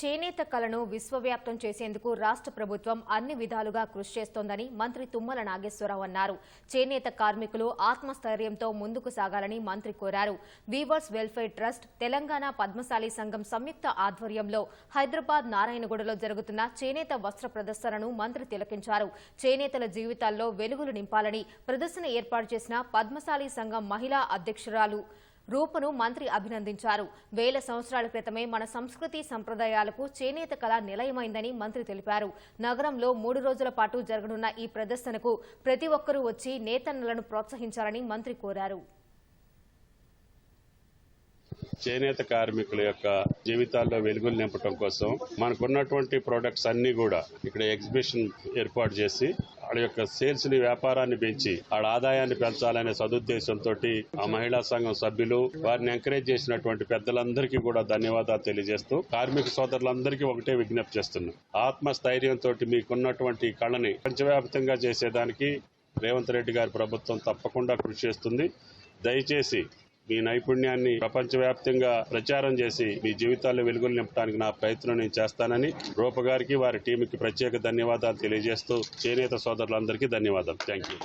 చేనేత కళను విశ్వవ్యాప్తం చేసేందుకు రాష్ట్ర ప్రభుత్వం అన్ని విధాలుగా కృషి చేస్తోందని మంత్రి తుమ్మల నాగేశ్వరరావు అన్నారు. చేనేత కార్మికులు ఆత్మస్థైర్యంతో ముందుకు సాగాలని మంత్రి కోరారు. Weavers welfare trust Telangana Padmashali సంఘం సంయుక్త ఆధ్వర్యంలో హైదరాబాద్ నారాయణగూడలో జరుగుతున్న చేనేత వస్త్ర ప్రదర్శనను మంత్రి తిలకించారు. చేనేతల జీవితాల్లో వెలుగులు నింపాలని ప్రదర్శన ఏర్పాటు చేసిన పద్మశాలి సంఘం మహిళా అధ్యక్షురాలు రూపను మంత్రి అభినందించారు. వేల సంవత్సరాల క్రితమే మన సంస్కృతి సంప్రదాయాలకు చేనేత కళ నిలయమైందని మంత్రి తెలిపారు. నగరంలో మూడు రోజుల పాటు జరగనున్న ఈ ప్రదర్శనకు ప్రతి ఒక్కరూ వచ్చి నేతన్నలను ప్రోత్సహించాలని మంత్రి కోరారు. చేనేత కార్మికుల యొక్క జీవితాల్లో వెలుగులు నింపడం కోసం మనకున్నటువంటి ప్రొడక్ట్స్ అన్ని కూడా ఇక్కడ ఎగ్జిబిషన్ ఏర్పాటు చేసి వాళ్ళ యొక్క సేల్స్ని వ్యాపారాన్ని పెంచి వాళ్ళ ఆదాయాన్ని పెంచాలనే సదుద్దేశంతో ఆ మహిళా సంఘం సభ్యులు వారిని ఎంకరేజ్ చేసినటువంటి పెద్దలందరికీ కూడా ధన్యవాదాలు తెలియజేస్తూ కార్మిక సోదరులందరికీ ఒకటే విజ్ఞప్తి చేస్తున్నాం. ఆత్మస్థైర్యంతో మీకున్నటువంటి కళని ప్రపంచవ్యాప్తంగా చేసేదానికి రేవంత్ రెడ్డి గారి ప్రభుత్వం తప్పకుండా కృషి చేస్తుంది. దయచేసి మీ నైపుణ్యాన్ని ప్రపంచవ్యాప్తంగా ప్రచారం చేసి మీ జీవితాల్లో వెలుగులు నింపడానికి నా ప్రయత్నం నేను చేస్తానని రూప గారికి వారి టీంకి ప్రత్యేక ధన్యవాదాలు తెలియజేస్తూ చేనేత సోదరులందరికీ ధన్యవాదాలు. Thank you